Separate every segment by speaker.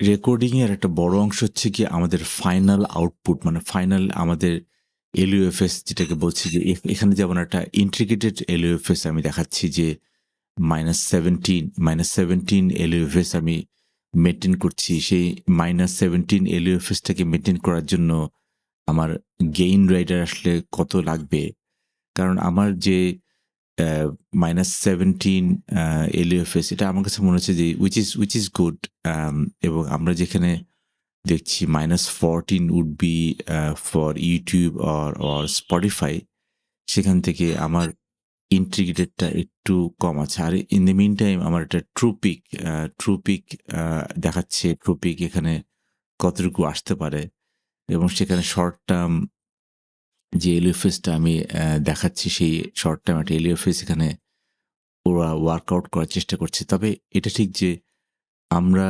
Speaker 1: Recording এর একটা বড় অংশ হচ্ছে কি আমাদের ফাইনাল আউটপুট মানে ফাইনাল আমাদের এলইউএফএস যেটাকে বলছি যে এখানে যেমন একটা ইন্ট্রিগ্রেটেড এলইউএফএস আমি দেখাচ্ছি যে minus seventeen minus seventeen LUFS আমি মেনটেন করছি। সেই মাইনাস সেভেন্টিন এলইউএফএসটাকে মেনটেন করার জন্য আমার গেইন রাইডার আসলে কত লাগবে? কারণ আমার যে মাইনাস সেভেন্টিন এলইউএফএস এটা আমার কাছে মনে হচ্ছে যে which is which is good এবং আমরা যেখানে দেখছি minus fourteen would be for YouTube or or Spotify সেখান থেকে আমার ইন্টিগ্রেটেডটা একটু কম আছে। আর ইন দ্য মিন টাইম আমার একটা ট্রুপিক ট্রুপিক দেখাচ্ছে ট্রুপিক এখানে কতটুকু আসতে পারে, এবং সেখানে শর্ট টার্ম যে এলিওফেসটা আমি দেখাচ্ছি, সেই শর্ট টার্ম একটা এলিওফেস এখানে ওরা ওয়ার্কআউট করার চেষ্টা করছে। তবে এটা ঠিক যে আমরা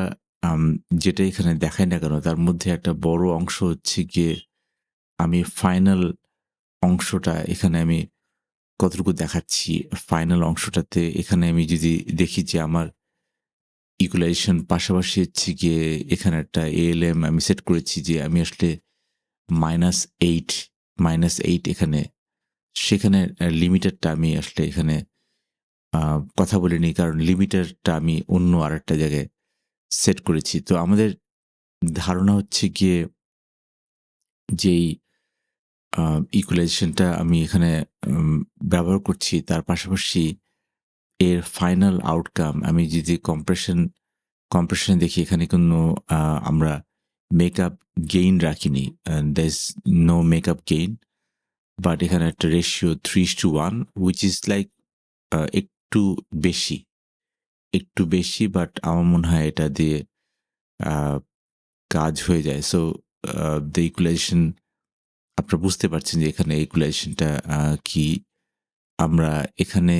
Speaker 1: যেটা এখানে দেখাই না কেন, তার মধ্যে একটা বড় অংশ হচ্ছে গিয়ে আমি ফাইনাল অংশটা এখানে আমি কতটুকু দেখাচ্ছি ফাইনাল অংশটাতে এখানে আমি যদি দেখি যে আমার ইকুলাইজেশন পাশাপাশি হচ্ছে গিয়ে এখানে একটা এএলএম আমি সেট করেছি যে আমি আসলে মাইনাস এইট মাইনাস এইট এখানে, সেখানে লিমিটারটা আমি আসলে এখানে কথা বলিনি, কারণ লিমিটারটা আমি অন্য আর একটা জায়গায় সেট করেছি। তো আমাদের ধারণা হচ্ছে গিয়ে যেই ইকুলাইজেশনটা আমি এখানে ব্যবহার করছি, তার পাশাপাশি এর ফাইনাল আউটকাম আমি যদি কম্প্রেশন কম্প্রেশন দেখি, এখানে কোনো আমরা মেকআপ গেইন রাখিনি that's no makeup gain but এখানে একটা ratio three to one which is like একটু বেশি একটু বেশি বাট আমার মনে হয় এটা দিয়ে কাজ হয়ে যায়। সো দ্য ইকুলাইজেশন আপনারা বুঝতে পারছেন যে এখানে ইকুলাইজেশনটা কি? আমরা এখানে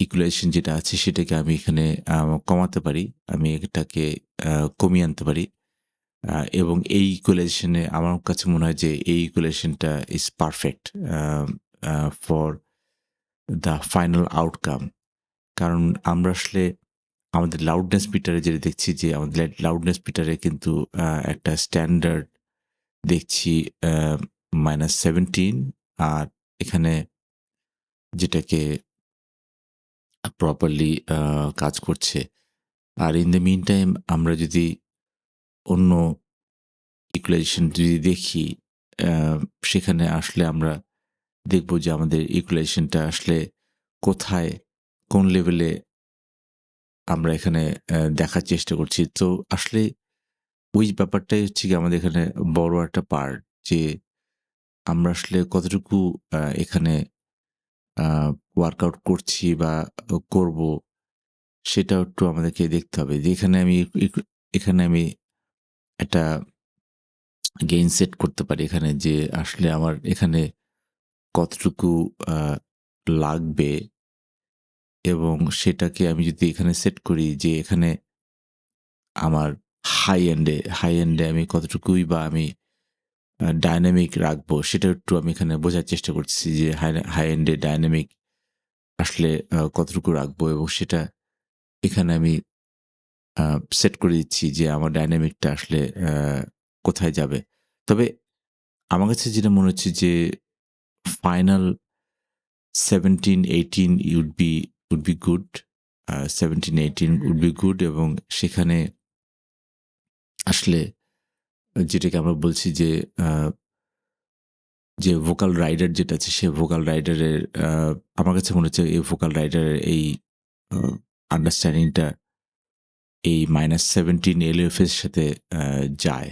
Speaker 1: ইকুলাইজেশন যেটা আছে সেটাকে আমি এখানে কমাতে পারি, আমি এটাকে কমিয়ে আনতে পারি। এবং এই ইকুলাইজেশনে আমার কাছে মনে হয় যে এই ইকুলেশনটা is perfect for the final outcome কারণ আমরা আসলে আমাদের লাউডনেস মিটারে যেটা দেখছি যে আমাদের লাউডনেস মিটারে কিন্তু একটা স্ট্যান্ডার্ড দেখছি মাইনাস সেভেন্টিন আর এখানে যেটাকে প্রপারলি কাজ করছে। আর ইন দ্য মিন টাইম আমরা যদি অন্য ইকুলাইজেশন যদি দেখি সেখানে আসলে আমরা দেখব যে আমাদের ইকুলাইজেশনটা আসলে কোথায়, কোন লেভেলে আমরা এখানে দেখার চেষ্টা করছি। তো আসলে ওই ব্যাপারটাই হচ্ছে কি আমাদের এখানে বড় একটা পার্ট যে আমরা আসলে কতটুকু এখানে ওয়ার্কআউট করছি বা করব, সেটাও একটু আমাদেরকে দেখতে হবে। যে এখানে আমি এখানে আমি একটা গেইন সেট করতে পারি এখানে যে আসলে আমার এখানে কতটুকু লাগবে এবং সেটাকে আমি যদি এখানে সেট করি যে এখানে আমার হাই এন্ডে হাই এন্ডে আমি কতটুকুই বা আমি ডাইনামিক রাখব সেটা একটু আমি এখানে বোঝার চেষ্টা করছি যে হাই হাই এন্ডে ডাইনামিক আসলে কতটুকু রাখব এবং সেটা এখানে আমি সেট করে দিচ্ছি যে আমার ডাইনামিকটা আসলে কোথায় যাবে। তবে আমার কাছে যেটা মনে হচ্ছে যে final seventeen eighteen would be would be good seventeen eighteen would be good এবং সেখানে আসলে যেটাকে আমরা বলছি যে যে ভোকাল রাইডার যেটা আছে সে ভোকাল রাইডারের আমার কাছে মনে হচ্ছে এই ভোকাল রাইডারের এই আন্ডারস্ট্যান্ডিংটা এই মাইনাস সেভেন্টিন এলএফ এর সাথে যায়।